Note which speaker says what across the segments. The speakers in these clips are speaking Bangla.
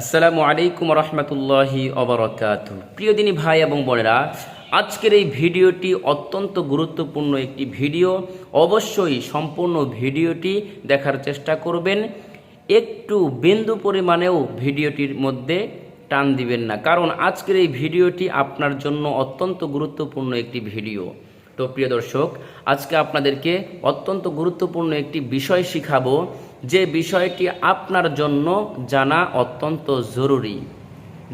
Speaker 1: আসসালামু আলাইকুম রহমতুল্লাহি অবরকাত। প্রিয় দিনী ভাই এবং বোনেরা, আজকের এই ভিডিওটি অত্যন্ত গুরুত্বপূর্ণ একটি ভিডিও। অবশ্যই সম্পূর্ণ ভিডিওটি দেখার চেষ্টা করবেন। একটু বিন্দু পরিমাণেও ভিডিওটির মধ্যে টান দিবেন না। কারণ আজকের এই ভিডিওটি আপনার জন্য অত্যন্ত গুরুত্বপূর্ণ একটি ভিডিও। তো প্রিয় দর্শক, আজকে আপনাদেরকে অত্যন্ত গুরুত্বপূর্ণ একটি বিষয় শিখাবো, যে বিষয়টি আপনার জন্য জানা অত্যন্ত জরুরি।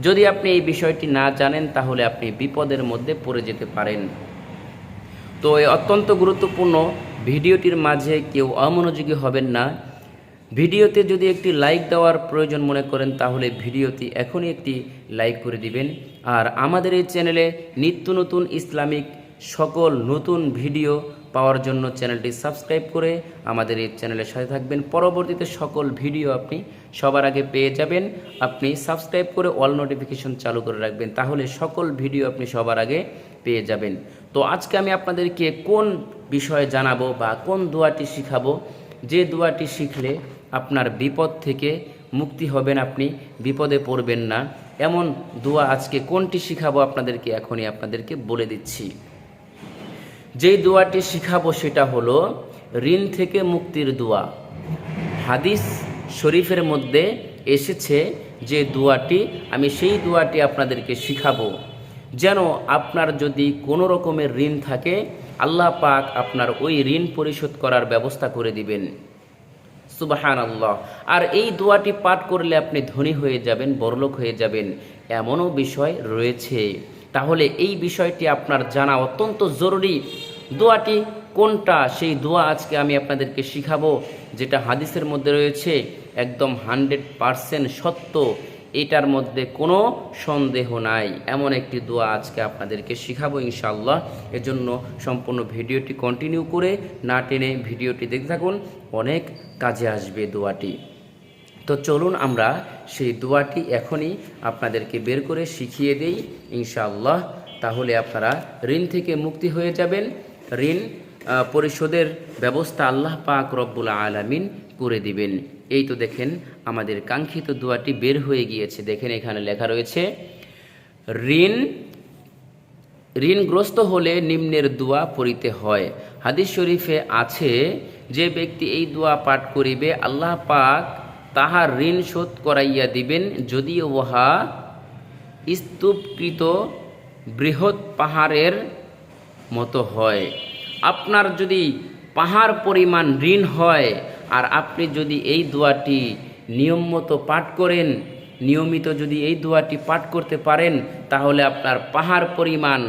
Speaker 1: যদি আপনি এই বিষয়টি না জানেন, তাহলে আপনি বিপদের মধ্যে পড়ে যেতে পারেন। তো এই অত্যন্ত গুরুত্বপূর্ণ ভিডিওটির মাঝে কেউ অমনোযোগী হবেন না। ভিডিওতে যদি একটি লাইক দেওয়ার প্রয়োজন মনে করেন, তাহলে ভিডিওটি এখনই একটি লাইক করে দিবেন। আর আমাদের এই চ্যানেলে নিত্য নতুন ইসলামিক সকল নতুন ভিডিও পাওয়ার জন্য চ্যানেলটি সাবস্ক্রাইব করে আমাদের এই চ্যানেলের সাথে থাকবেন। পরবর্তীতে সকল ভিডিও আপনি সবার আগে পেয়ে যাবেন। আপনি সাবস্ক্রাইব করে অল নোটিফিকেশন চালু করে রাখবেন, তাহলে সকল ভিডিও আপনি সবার আগে পেয়ে যাবেন। তো আজকে আমি আপনাদেরকে কোন বিষয়ে জানাব বা কোন দোয়াটি শিখাবো? যে দোয়াটি শিখলে আপনার বিপদ থেকে মুক্তি হবেন আপনি, বিপদে পড়বেন না। এমন দোয়া আজকে কোনটি শিখাবো আপনাদেরকে এখনই আপনাদেরকে বলে দিচ্ছি। যেই দোয়াটি শিখাবো সেটা হলো ঋণ থেকে মুক্তির দোয়া। হাদিস শরীফের মধ্যে এসেছে যে দোয়াটি, আমি সেই দোয়াটি আপনাদেরকে শিখাবো। যেন আপনার যদি কোনো রকমের ঋণ থাকে, আল্লাহ পাক আপনার ওই ঋণ পরিশোধ করার ব্যবস্থা করে দিবেন। সুবাহান আল্লাহ আর এই দোয়াটি পাঠ করলে আপনি ধনী হয়ে যাবেন, বড়লোক হয়ে যাবেন, এমনও বিষয় রয়েছে। তাহলে এই বিষয়টি আপনার জানা অত্যন্ত জরুরি। দোয়াটি কোনটা? সেই দোয়া আজকে আমি আপনাদেরকে শিখাবো, যেটা হাদিসের মধ্যে রয়েছে, একদম হান্ড্রেড পারসেন্ট সত্য। এটার মধ্যে কোনো সন্দেহ নাই। এমন একটি দোয়া আজকে আপনাদেরকে শিখাবো ইনশাল্লাহ এজন্য সম্পূর্ণ ভিডিওটি কন্টিনিউ করে না টেনে ভিডিওটি দেখতে থাকুন। অনেক কাজে আসবে দোয়াটি। তো চলুন আমরা সেই দোয়াটি এখনই আপনাদেরকে বের করে শিখিয়ে দেই, ইনশাআল্লাহ। তাহলে আপনারা ঋণ থেকে মুক্তি হয়ে যাবেন। ঋণ পরিশোধের ব্যবস্থা আল্লাহ পাক রব্বুল আলামিন করে দিবেন। এই তো দেখেন আমাদের কাঙ্ক্ষিত দোয়াটি বের হয়ে গিয়েছে। দেখেন এখানে লেখা রয়েছে, ঋণ, ঋণগ্রস্ত হলে নিম্নের দোয়া পড়িতে হয়। হাদিস শরীফে আছে, যে ব্যক্তি এই দোয়া পাঠ করিবে, আল্লাহ পাক তাহার ঋণ শোধ করাইয়া দিবেন, যদিও উহা স্তূপকৃত বৃহৎ পাহাড়ের মতো হয়। আপনার যদি পাহাড় পরিমাণ ঋণ হয়, আর আপনি যদি এই দোয়াটি নিয়ম মতো পাঠ করেন, নিয়মিত যদি এই দোয়াটি পাঠ করতে পারেন, তাহলে আপনার পাহাড় পরিমাণ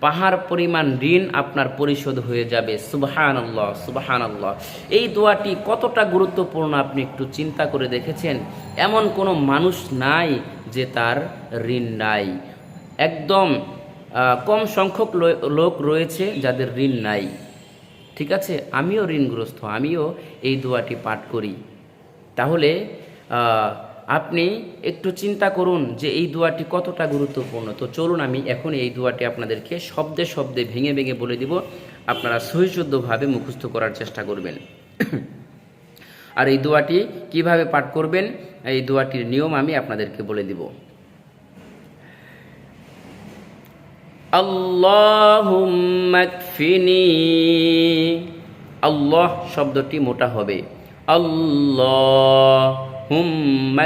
Speaker 1: পাহাড় পরিমাণ ঋণ আপনার পরিশোধ হয়ে যাবে। সুবাহান আল্লাহ সুবাহান আল্লাহ এই দোয়াটি কতটা গুরুত্বপূর্ণ আপনি একটু চিন্তা করে দেখেছেন? এমন কোনো মানুষ নাই যে তার ঋণ নাই। একদম কম সংখ্যক লোক রয়েছে যাদের ঋণ নাই। ঠিক আছে? আমিও ঋণগ্রস্ত, আমিও এই দোয়াটি পাঠ করি। তাহলে আপনি একটু চিন্তা করুন যে এই দোয়াটি কতটা গুরুত্বপূর্ণ। তো চলুন আমি এখন এই দোয়াটি আপনাদেরকে শব্দে শব্দে ভেঙে ভেঙে বলে দিব। আপনারা সহিশুদ্ধভাবে মুখস্থ করার চেষ্টা করবেন। আর এই দোয়াটি কীভাবে পাঠ করবেন, এই দোয়াটির নিয়ম আমি আপনাদেরকে বলে দিব। আল্লাহ শব্দটি মোটা হবে। আল্লাহুম্মা হুম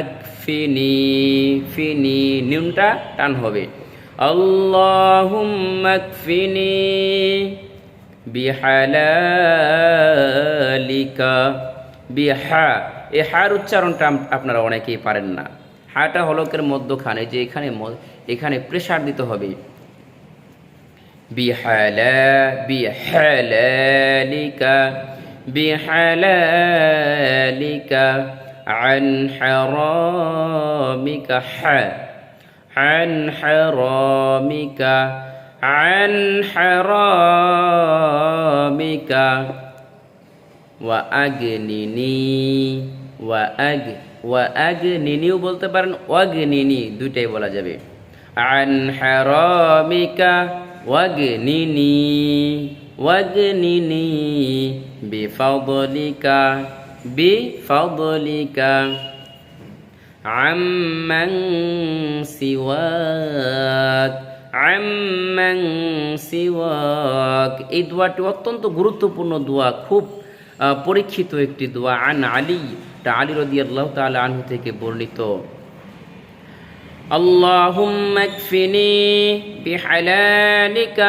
Speaker 1: ফিনি ফিনি নিউনটা টান হবে। আল্লাহুম্মাকফিনি বিহালালিকা। বিহা, এ হার উচ্চারণটা আপনারা অনেকেই পারেন না। হাটা হলকের মধ্যখানে যে এখানে এখানে প্রেসার দিতে হবে। বিহালা, বিহালালিকা বিহালালিকা। عن حرامك ح عن حرامك عن حرامك وأجنني وأج وأجننيও বলতে পারেন অগ্নিনি দুটাই বলা যাবে عن حرامك وأجنني وأجنني بفضلك بفضلك عمن سواك عمن سواك এই দোয়াটি অত্যন্ত গুরুত্বপূর্ণ দোয়া খুব আহ, পরীক্ষিত একটি দোয়া আন আলী তা আলী রদিয়াল্লাহ তাআলা আনহু থেকে বর্ণিত اللهم اكفني بحلالك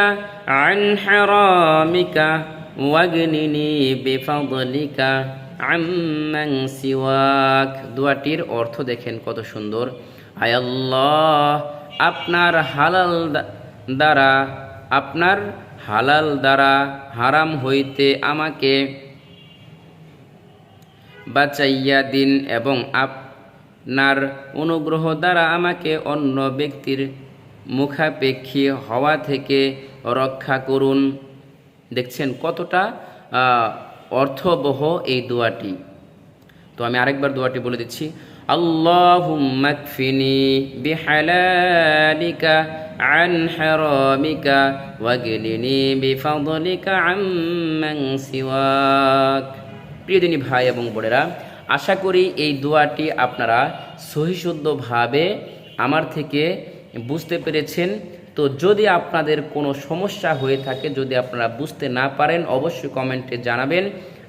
Speaker 1: عن حرامك واغنني بفضلك আম্মাং সিওয়াক। দোয়াটির অর্থ দেখেন কত সুন্দর। আয়াল্লাহ আপনার হালাল দ্বারা, আপনার হালাল দ্বারা হারাম হইতে আমাকে বাঁচাইয়া দিন এবং আপনার অনুগ্রহ দ্বারা আমাকে অন্য ব্যক্তির মুখাপেক্ষী হওয়া থেকে রক্ষা করুন। দেখছেন কতটা অর্থবহ এই দোয়াটি। তো আমি আরেকবার দোয়াটি বলে দিচ্ছি। আল্লাহুম্মাকফিনি বিহালালিকা আন হারামিকা ওয়াগনিনি বিফাদলিকা আম্মান সিওয়াক। প্রিয় দিনী ভাই এবং বোনেরা, আশা করি এই দোয়াটি আপনারা সহিশুদ্ধভাবে আমার থেকে বুঝতে পেরেছেন। তো যদি আপনাদের কোনো সমস্যা হয়ে থাকে, যদি আপনারা বুঝতে না পারেন, অবশ্যই কমেন্টে জানাবেন।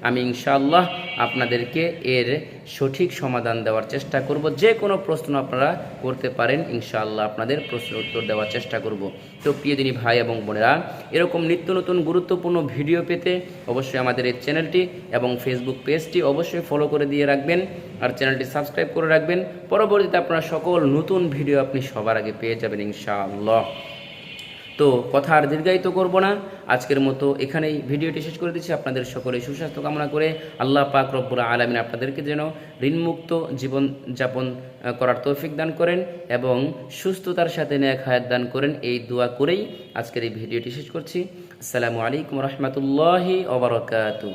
Speaker 1: আমি ইনশাআল্লাহ আপনাদেরকে এর সঠিক সমাধান দেওয়ার চেষ্টা করব। যে কোনো প্রশ্ন আপনারা করতে পারেন, ইনশাআল্লাহ আপনাদের প্রশ্নের উত্তর দেওয়ার চেষ্টা করব। তো প্রিয় দিনী ভাই এবং বোনেরা, এরকম নিত্য নতুন গুরুত্বপূর্ণ ভিডিও পেতে অবশ্যই আমাদের এই চ্যানেলটি এবং ফেসবুক পেজটি অবশ্যই ফলো করে দিয়ে রাখবেন আর চ্যানেলটি সাবস্ক্রাইব করে রাখবেন। পরবর্তীতে আপনারা সকল নতুন ভিডিও আপনি সবার আগে পেয়ে যাবেন, ইনশাআল্লাহ। তো কথা আর দীর্ঘায়িত করব না। আজকের মতো এখানেই ভিডিওটি শেষ করে দিচ্ছি। আপনাদের সকলে সুস্বাস্থ্য কামনা করে আল্লাহ পাক রব্বুল আলমিন আপনাদেরকে যেন ঋণমুক্ত জীবন যাপন করার তৌফিক দান করেন এবং সুস্থতার সাথে ন্যাক হায়াত দান করেন। এই দোয়া করেই আজকের এই ভিডিওটি শেষ করছি। আসসালামু আলাইকুম রহমতুল্লাহি ওবরাকাতু